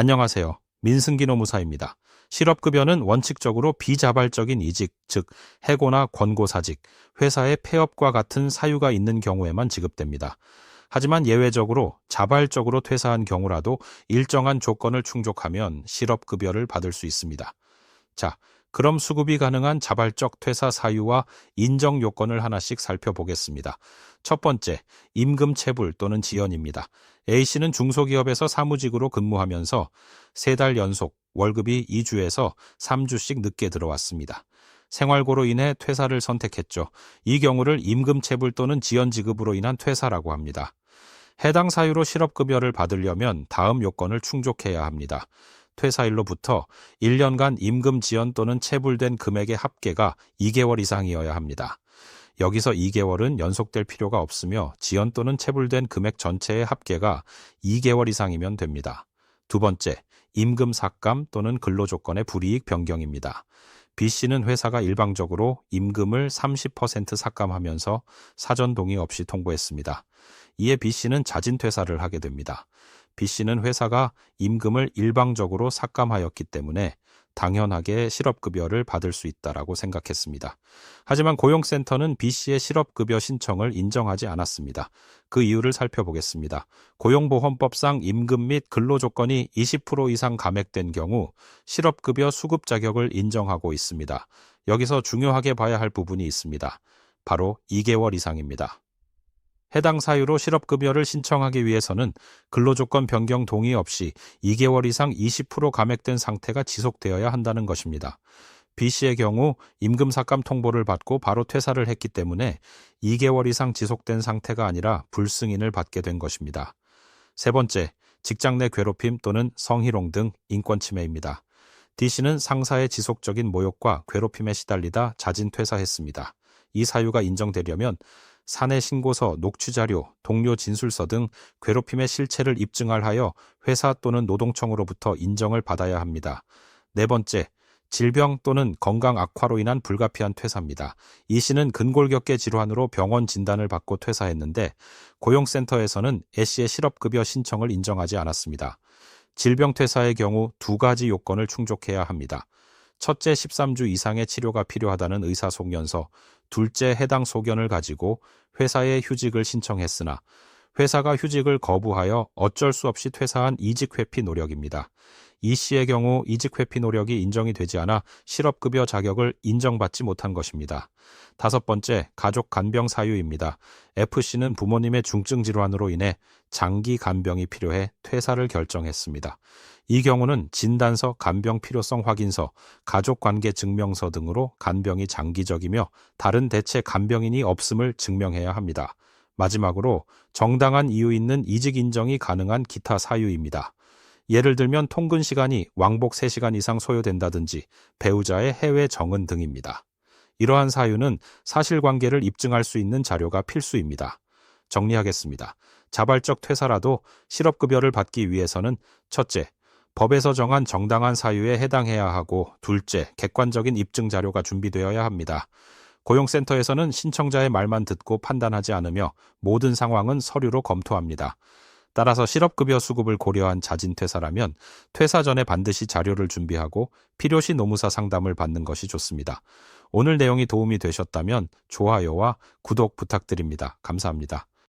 안녕하세요. 민승기 노무사입니다. 실업급여는 원칙적으로 비자발적인 이직, 즉 해고나 권고사직, 회사의 폐업과 같은 사유가 있는 경우에만 지급됩니다. 하지만 예외적으로 자발적으로 퇴사한 경우라도 일정한 조건을 충족하면 실업급여를 받을 수 있습니다. 자, 그럼 수급이 가능한 자발적 퇴사 사유와 인정 요건을 하나씩 살펴보겠습니다. 첫 번째, 임금 체불 또는 지연입니다. A씨는 중소기업에서 사무직으로 근무하면서 세 달 연속 월급이 2주에서 3주씩 늦게 들어왔습니다. 생활고로 인해 퇴사를 선택했죠. 이 경우를 임금 체불 또는 지연 지급으로 인한 퇴사라고 합니다. 해당 사유로 실업급여를 받으려면 다음 요건을 충족해야 합니다. 퇴사일로부터 1년간 임금 지연 또는 체불된 금액의 합계가 2개월 이상이어야 합니다. 여기서 2개월은 연속될 필요가 없으며 지연 또는 체불된 금액 전체의 합계가 2개월 이상이면 됩니다. 두 번째, 임금 삭감 또는 근로조건의 불이익 변경입니다. B씨는 회사가 일방적으로 임금을 30% 삭감하면서 사전 동의 없이 통보했습니다. 이에 B씨는 자진 퇴사를 하게 됩니다. B씨는 회사가 임금을 일방적으로 삭감하였기 때문에 당연하게 실업급여를 받을 수 있다라고 생각했습니다. 하지만 고용센터는 B씨의 실업급여 신청을 인정하지 않았습니다. 그 이유를 살펴보겠습니다. 고용보험법상 임금 및 근로조건이 20% 이상 감액된 경우 실업급여 수급 자격을 인정하고 있습니다. 여기서 중요하게 봐야 할 부분이 있습니다. 바로 2개월 이상입니다. 해당 사유로 실업급여를 신청하기 위해서는 근로조건 변경 동의 없이 2개월 이상 20% 감액된 상태가 지속되어야 한다는 것입니다. B씨의 경우 임금 삭감 통보를 받고 바로 퇴사를 했기 때문에 2개월 이상 지속된 상태가 아니라 불승인을 받게 된 것입니다. 세 번째, 직장 내 괴롭힘 또는 성희롱 등 인권 침해입니다. D씨는 상사의 지속적인 모욕과 괴롭힘에 시달리다 자진 퇴사했습니다. 이 사유가 인정되려면 사내 신고서, 녹취 자료, 동료 진술서 등 괴롭힘의 실체를 입증할 하여 회사 또는 노동청으로부터 인정을 받아야 합니다. 네 번째, 질병 또는 건강 악화로 인한 불가피한 퇴사입니다. 이 씨는 근골격계 질환으로 병원 진단을 받고 퇴사했는데 고용센터에서는 애 씨의 실업급여 신청을 인정하지 않았습니다. 질병 퇴사의 경우 두 가지 요건을 충족해야 합니다. 첫째 13주 이상의 치료가 필요하다는 의사송연서, 둘째 해당 소견을 가지고 회사에 휴직을 신청했으나 회사가 휴직을 거부하여 어쩔 수 없이 퇴사한 이직 회피 노력입니다. 이 씨의 경우 이직 회피 노력이 인정이 되지 않아 실업급여 자격을 인정받지 못한 것입니다. 다섯 번째, 가족 간병 사유입니다. F씨는 부모님의 중증 질환으로 인해 장기 간병이 필요해 퇴사를 결정했습니다. 이 경우는 진단서, 간병 필요성 확인서, 가족 관계 증명서 등으로 간병이 장기적이며 다른 대체 간병인이 없음을 증명해야 합니다. 마지막으로 정당한 이유 있는 이직 인정이 가능한 기타 사유입니다. 예를 들면 통근 시간이 왕복 3시간 이상 소요된다든지 배우자의 해외 정은 등입니다. 이러한 사유는 사실관계를 입증할 수 있는 자료가 필수입니다. 정리하겠습니다. 자발적 퇴사라도 실업급여를 받기 위해서는 첫째, 법에서 정한 정당한 사유에 해당해야 하고 둘째, 객관적인 입증 자료가 준비되어야 합니다. 고용센터에서는 신청자의 말만 듣고 판단하지 않으며 모든 상황은 서류로 검토합니다. 따라서 실업급여 수급을 고려한 자진 퇴사라면 퇴사 전에 반드시 자료를 준비하고 필요시 노무사 상담을 받는 것이 좋습니다. 오늘 내용이 도움이 되셨다면 좋아요와 구독 부탁드립니다. 감사합니다.